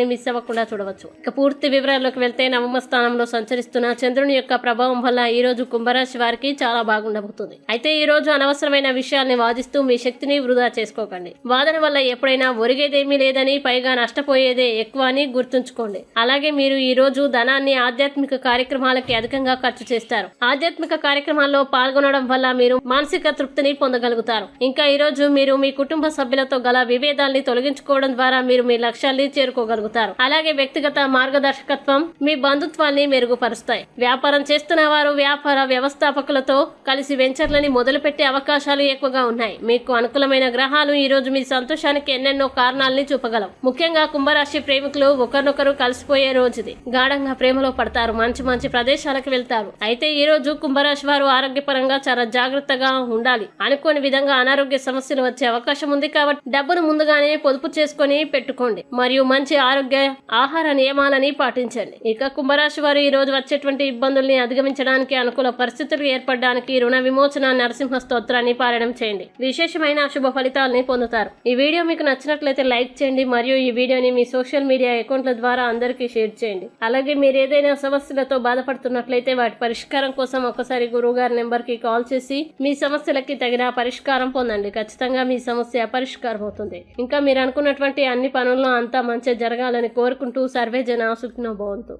వీడియోల్ని miss అవ్వకుండా చూడవచ్చు. ఇక పూర్తి వివరాల్లోకి వెళ్తే నవమ స్థానంలో సంచరిస్తున్న చంద్రుని యొక్క ప్రభావం వల్ల ఈ రోజు కుంభరాశి వారికి చాలా బాగుండబోతుంది. అయితే ఈ రోజు అనవసరమైన విషయాల్ని వాదిస్తూ మీ శక్తిని వృధా చేసుకోకండి. వాదన వల్ల ఎప్పుడైనా ఒరిగేదేమీ లేదని పైగా నష్టపోయేదే ఎక్కువ అని గుర్తుంచుకోండి. అలాగే మీరు ఈ రోజు ధనాన్ని ఆధ్యాత్మిక కార్యక్రమాలకి అధికంగా ఖర్చు చేస్తారు. ఆధ్యాత్మిక కార్యక్రమాల్లో పాల్గొనడం వల్ల మీరు మానసిక తృప్తిని పొందగలుగుతారు. ఇంకా ఈ రోజు మీరు మీ కుటుంబ సభ్యులతో గల విభేదాల్ని తొలగించుకోవడం ద్వారా మీరు మీ లక్ష్యాల్ని చేరుకోగలుగుతారు. అలాగే వ్యక్తిగత మార్గదర్శకత్వం మీ బంధుత్వాన్ని మెరుగుపరుస్తాయి. వ్యాపారం చేస్తున్న వారు వ్యాపార వ్యవస్థాపకులతో కలిసి వెంచర్లని మొదలుపెట్టే అవకాశాలు ఎక్కువగా ఉన్నాయి. మీకు అనుకూలమైన గ్రహాలు ఈ రోజు మీ సంతోషానికి ఎన్నెన్నో కారణాలని చూపగలవు. ముఖ్యంగా కుంభరాశి ప్రేమికులు ఒకరినొకరు కలిసిపోయే రోజుది. గాఢంగా ప్రేమలో పడతారు. మంచి మంచి ప్రదేశాలకు వెళ్తారు. అయితే ఈ రోజు కుంభరాశి వారు ఆరోగ్యపరంగా చాలా జాగ్రత్తగా ఉండాలి. అనుకోని విధంగా అనారోగ్య సమస్యలు వచ్చే అవకాశం ఉంది కాబట్టి డబ్బును ముందుగానే పొదుపు చేసుకొని పెట్టుకోండి. మరియు మంచి ఆరోగ్య ఆహార నియమాలని పాటించండి. ఇక కుంభరాశి వారు ఈ రోజు వచ్చేటువంటి ఇబ్బందుల్ని అధిగమించడానికి అనుకూల పరిస్థితులు ఏర్పడడానికి రుణ విమోచన నరసింహ స్తోత్రాన్ని పారాయణం చేయండి. విశేషమైన శుభ ఫలితాలని పొందుతారు. ఈ వీడియో మీకు నచ్చినట్లయితే లైక్ చేయండి మరియు ఈ వీడియోని మీ సోషల్ మీడియా అకౌంట్ల ద్వారా అందరికీ షేర్ చేయండి. అలాగే మీరు ఏదైనా సమస్యలతో బాధపడుతున్నట్లయితే వాటి పరిష్కారం కోసం ఒకసారి గురువు గారి నెంబర్కి కాల్ చేసి మీ సమస్యలకి తగిన పరిష్కారం పొందండి. ఖచ్చితంగా మీ సమస్య పరిష్కారం అవుతుంది ఇంకా మీరు అనుకున్నటువంటి అన్ని పనుల్లో అంతా మంచి జరగాలని కోరుకుంటూ సర్వే జన సుఖినో భవంతు.